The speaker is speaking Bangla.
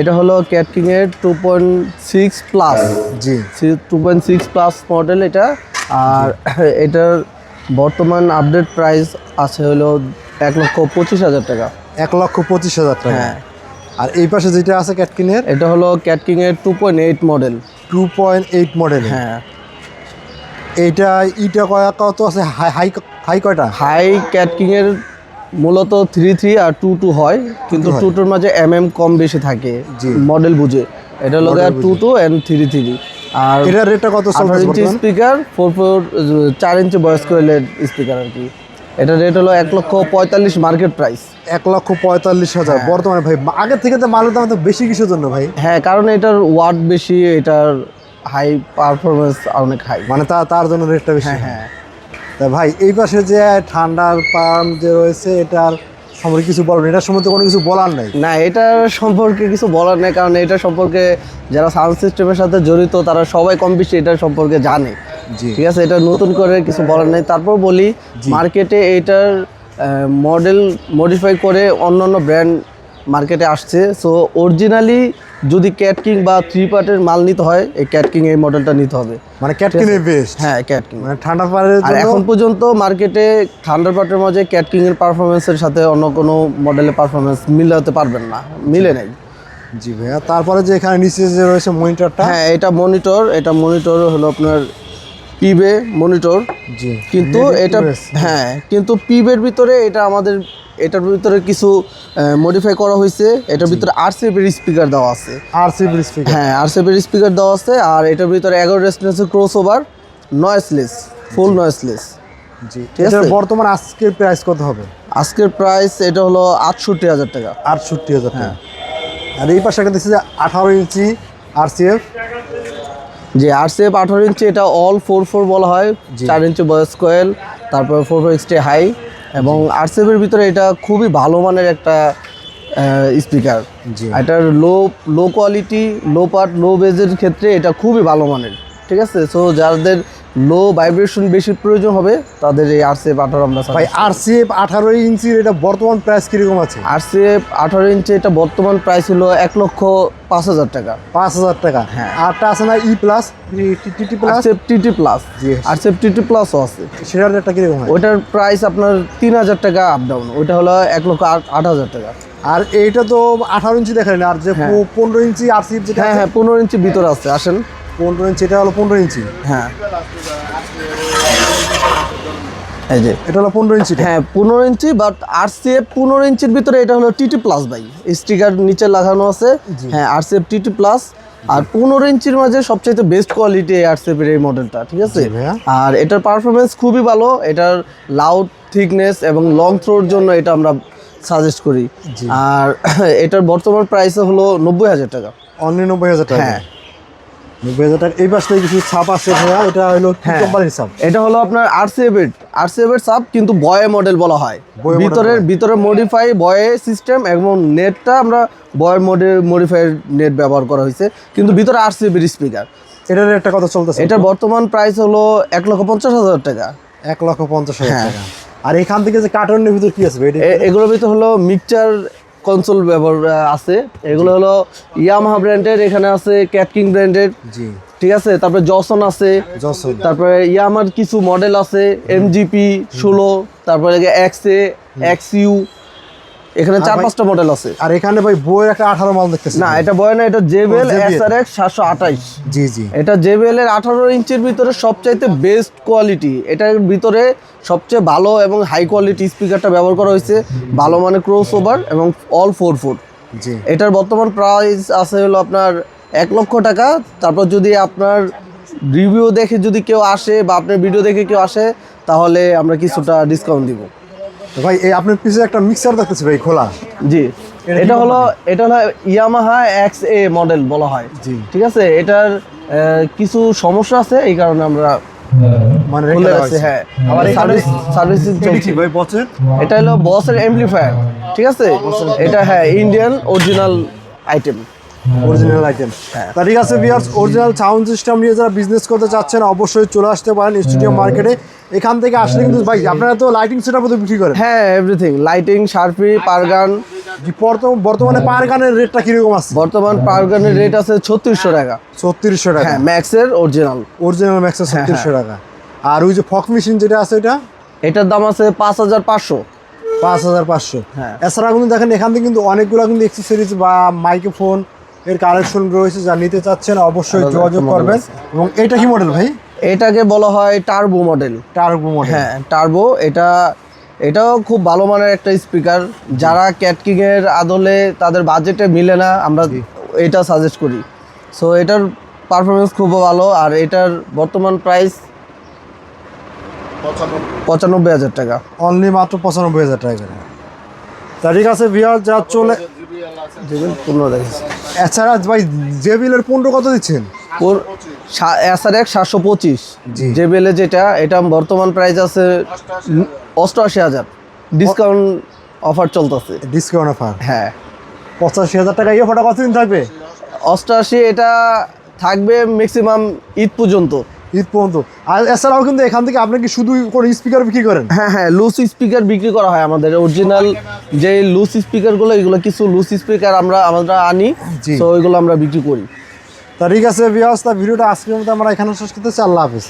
এটা হলো ক্যাটকিং এর two point six plus G two point six plus model এটা। আর এটার বর্তমান আপডেট প্রাইস আছে হলো এক লক্ষ পঁচিশ হাজার টাকা। এক লক্ষ পঁচিশ হাজার টাকা। হ্যাঁ। আর এই পাশে যেটা আছে ক্যাটকিনের এটা হলো ক্যাটকিং এর two point eight model two point eight model হ্যাঁ। এইটা ইটা কয়া কত আছে? হাই হাই হাই কয়টা? হাই ক্যাটকিং এর মূলত থ্রি থ্রি আর টু টু হয় কিন্তু টু টুর মাঝে এম এম কম বেশি থাকে মডেল বুঝে। এটা হলো two two and three three আর এটার রেটটা কত আঠারো ইঞ্চি স্পিকার ফোর ফোর চার ইঞ্চি বয়স কোয়েলের স্পিকার আর কি। এটা রেট হলো এক লক্ষ পঁয়তাল্লিশ মার্কেট প্রাইস এক লক্ষ পঁয়তাল্লিশ হাজার। হ্যাঁ। বর্তমানে ভাই আগের থেকে তো মালের দাম তো বেশি কিসের জন্য ভাই? হ্যাঁ কারণ এটার ওয়াট বেশি এটার হাই পারফরমেন্স অনেক হাই মানে তার জন্য রেটটা বেশি। হ্যাঁ হ্যাঁ। তা ভাই এই পাশে যে ঠান্ডার পাম্প যে রয়েছে এটার সম্পর্কে কিছু বলবেন এটার সম্বন্ধে কোনো কিছু বলার নাই? না এটার সম্পর্কে কিছু বলার নেই কারণ এটা সম্পর্কে যারা সাউন্ড সিস্টেমের সাথে জড়িত তারা সবাই কম বেশি এটার সম্পর্কে জানে। ঠিক আছে এটা নতুন করে কিছু বলার নেই। তারপর বলি মার্কেটে এটার মডেল মডিফাই করে অন্য অন্য ব্র্যান্ড মার্কেটে আসছে। সো অরিজিনালি যদি ক্যাটকিং বা থ্রি পার্টের মাল নিতে হয় এই ক্যাট কিং এই মডেলটা নিতে হবে। মানে ক্যাটকিনের বেস্ট হ্যাঁ ক্যাটকিং মানে ঠান্ডা পাড়ের আর জন্য? এখন পর্যন্ত মার্কেটে থান্ডার পার্টের মাঝে ক্যাট কিং এর পারফরমেন্সের সাথে অন্য কোনো মডেলের পারফরমেন্স মিলাতে পারবেন না। মিলে নাই। জি ভাইয়া তারপরে যে এখানে নিচে যে রয়েছে মনিটরটা হ্যাঁ এটা মনিটর এটা মনিটর হলো আপনার পিবে মনিটর জি কিন্তু এটা। হ্যাঁ কিন্তু পিবের ভিতরে এটা আমাদের এটার ভিতরে কিছু মডিফাই করা হয়েছে। এটার ভিতরে আর আরসিবির স্পিকার দেওয়া আছে। আর সি স্পিকার হ্যাঁ আরসিবির স্পিকার দেওয়া আছে আর এটার ভিতরে এগারো রেস্টনেসের cross over noiseless full noiseless জি। ঠিক আছে? বর্তমান আজকের প্রাইস কত হবে? আজকের প্রাইস এটা হলো আটষট্টি হাজার টাকা। আটষট্টি হাজার টাকা। হ্যাঁ। আর এই পাশে একটা দেখছি যে আঠারো ইঞ্চি আর সি এফ যে আরসিএফ আঠারো ইঞ্চি এটা অল ফোর ফোর বলা হয়। চার ইঞ্চি বয়স কোয়েল তারপর ফোর ফোর এক্সটি হাই এবং আরসিএফের ভিতরে এটা খুবই ভালো মানের একটা স্পিকার জি। এটার লো লো কোয়ালিটি লো পার্ট লো বেজের ক্ষেত্রে এটা খুবই ভালো মানের। ঠিক আছে? সো যাদের লো ভাইব্রেশন বেশি প্রয়োজন হবে তাদের এই আরসিএফ আঠারো আমরা ভাই আর সি এফ আঠারো ইঞ্চির এটা বর্তমান প্রাইস কীরকম আছে? আরসিএফ আঠারো ইঞ্চি এটা বর্তমান প্রাইস হলো এক লক্ষ পাঁচ হাজার টাকা। পাঁচ হাজার টাকা। হ্যাঁ। আরটা আছে না E plus T plus RCF TT plus. RCF TT প্লাসও আছে। সেটার রেটটা কীরকম হয়? ওইটার প্রাইস আপনার তিন হাজার টাকা আপ ডাউন ওইটা হলো এক লক্ষ আট হাজার টাকা। আর এইটা তো আঠারো ইঞ্চি দেখালেন আর যে হ্যাঁ। পনেরো ইঞ্চি আর সি এফ যেটা হ্যাঁ হ্যাঁ পনেরো ইঞ্চি ভিতরে আছে আসেন। পনেরো ইঞ্চি এটা হলো পনেরো ইঞ্চি? হ্যাঁ। এই যে। এটা হলো পনেরো ইঞ্চি হ্যাঁ পনেরো ইঞ্চি বাট আর সিএফ পনেরো ইঞ্চির ভিতরে এটা হলো টিটি প্লাস ভাই। স্টিকার নিচে লাগানো আছে। হ্যাঁ আর সিএফ টিটি প্লাস আর পনেরো ইঞ্চির মাঝে সবচাইতে বেস্ট কোয়ালিটি সিএফের এই মডেলটা ঠিক আছে? আর এটার পারফরমেন্স খুবই ভালো। এটার লাউড থিকনেস এবং লং থ্রোর জন্য এটা আমরা সাজেস্ট করি। আর এটার বর্তমান প্রাইস হলো নব্বই হাজার টাকা। অনলি নব্বই হাজার টাকা। হ্যাঁ। এই পাশে কিছু ছাপ আছে ভাইয়া এটা হলো হ্যাঁ। কোম্পানির ছাপ? এটা হলো আপনার সাব কিন্তু বয়ে মডেল বলা হয়। ভিতরের ভিতরে মডিফাই বয়ে সিস্টেম এবং নেটটা আমরা মডেল মডিফাইড নেট ব্যবহার করা হয়েছে কিন্তু ভিতরে স্পিকার এটার রেটটা কত চলতেছে। এটার বর্তমান প্রাইস হলো এক লক্ষ পঞ্চাশ হাজার টাকা। এক লক্ষ পঞ্চাশ হাজার হ্যাঁ। টাকা। আর এখান থেকে যে কার্টনের ভিতর কি আছে এগুলোর ভিতরে হলো মিক্সচার কনসোল ব্যবহার আছে। এগুলো হলো ইয়ামাহা ব্র্যান্ডের এখানে আছে ক্যাটকিং ব্র্যান্ডের জি। ঠিক আছে? তারপরে জসন আছে। তারপরে ইয়ামার কিছু মডেল আছে এমজিপি ষোলো তারপরে এক্স এ এক্স ইউ এখানে চার পাঁচটা মডেল আছে। আর এখানে ভাই বইয়ের একটা আঠারো মাল দেখতেছি না এটা বয় না এটা জেবেল ও, JBL এস আর এক্স সাতশো আঠাইশ জি জি। এটা জেবেল এর আঠারো ইঞ্চির ভিতরে সবচাইতে বেস্ট কোয়ালিটি এটার ভিতরে সবচেয়ে ভালো এবং হাই কোয়ালিটি স্পিকারটা ব্যবহার করা হয়েছে ভালো মানে ক্রস ওভার এবং অল ফোর ফুট জি। এটার বর্তমান প্রাইস আছে হলো আপনার এক লক্ষ টাকা। তারপর যদি আপনার রিভিউ দেখে যদি কেউ আসে বা আপনার ভিডিও দেখে কেউ আসে তাহলে আমরা কিছুটা ডিসকাউন্ট দিব। ভাই এই আপনার পিছনে একটা মিক্সার দেখতেছি ভাই খোলা। জি। এটা হলো এটা হলো ইয়ামাহা এক্স এ মডেল বলা হয়। জি। ঠিক আছে? এটার কিছু সমস্যা আছে এই কারণে আমরা মানে রেখে হয়েছে। হ্যাঁ। আবার এখানে- সার্ভিস চলছে। ভাই বছর এটা হলো বসের এমপ্লিফায়ার ঠিক আছে? এটা হ্যাঁ Indian original item original item. তা ঠিক আছে ভিউয়ার্স অরিজিনাল সাউন্ড সিস্টেম নিয়ে যারা বিজনেস করতে চাচ্ছেন অবশ্যই চলে আসতে পারেন স্টুডিও মার্কেটে এখান থেকে আসলে কিন্তু ভাই আপনারা তো লাইটিং সেটআপ তো বিক্রি করেন। হ্যাঁ এভরিথিং লাইটিং শার্পি পারগান বর্তমানে পারগানের রেটটা কীরকম আছে? বর্তমান পারগানের রেট আছে ছত্রিশশো টাকা। ছত্রিশশো টাকা। হ্যাঁ ম্যাক্সের অরিজিনাল অরিজিনাল ম্যাক্সের ছত্রিশশো টাকা। আর ওই যে ফক মেশিন যেটা আছে এটা? এটার দাম আছে পাঁচ হাজার পাঁচশো। পাঁচ হাজার পাঁচশো। হ্যাঁ। এছাড়া কিন্তু দেখেন এখান থেকে কিন্তু অনেকগুলো কিন্তু এক্সেসরিজ বা মাইক্রোফোন এর কালেকশন রয়েছে যা নিতে চাচ্ছেন অবশ্যই যোগাযোগ করবেন। এবং এটা কি মডেল ভাই? এটাকে বলা হয় টার্বো মডেল টার্বো মডেল হ্যাঁ টার্বো এটা এটাও খুব ভালো মানের একটা স্পিকার যারা ক্যাটকিং এর আদলে তাদের বাজেটে মিলে না আমরা এটা সাজেস্ট করি। সো এটার পারফরমেন্স খুব ভালো আর এটার বর্তমান প্রাইস পঁচানব্বই হাজার টাকা। অনলি মাত্র পঁচানব্বই হাজার টাকা তা ঠিক আছে বিয়ার যা চলে পনেরো দেখেছি এছাড়া ভাই জেবিলের পনেরো কত দিচ্ছেন? এসআর এক সাতশো পঁচিশ। জি। যেটা এটা বর্তমান প্রাইস আছে অষ্টআশি হাজার। ডিসকাউন্ট অফার চলতেছে। ডিসকাউন্ট অফার হ্যাঁ। পঁচাশি হাজার টাকা ইয়ে ফোটা কতদিন থাকবে? অষ্টআশি এটা থাকবে ম্যাক্সিমাম ঈদ পর্যন্ত। ঈদ পর্যন্ত। আর এছাড়াও কিন্তু এখান থেকে আপনি কি শুধু কোনো স্পিকার বিক্রি করেন? হ্যাঁ হ্যাঁ লুজ স্পিকার বিক্রি করা হয় আমাদের। অরিজিনাল যে লুজ স্পিকারগুলো এগুলো কিছু লুজ স্পিকার আমরা আমরা আনি তো ওইগুলো আমরা বিক্রি করি। তা ঠিক আছে বিয়াস তা ভিডিওটা আজকের মতো আমরা এখানে শেষ করতেছি। আল্লাহ হাফিজ।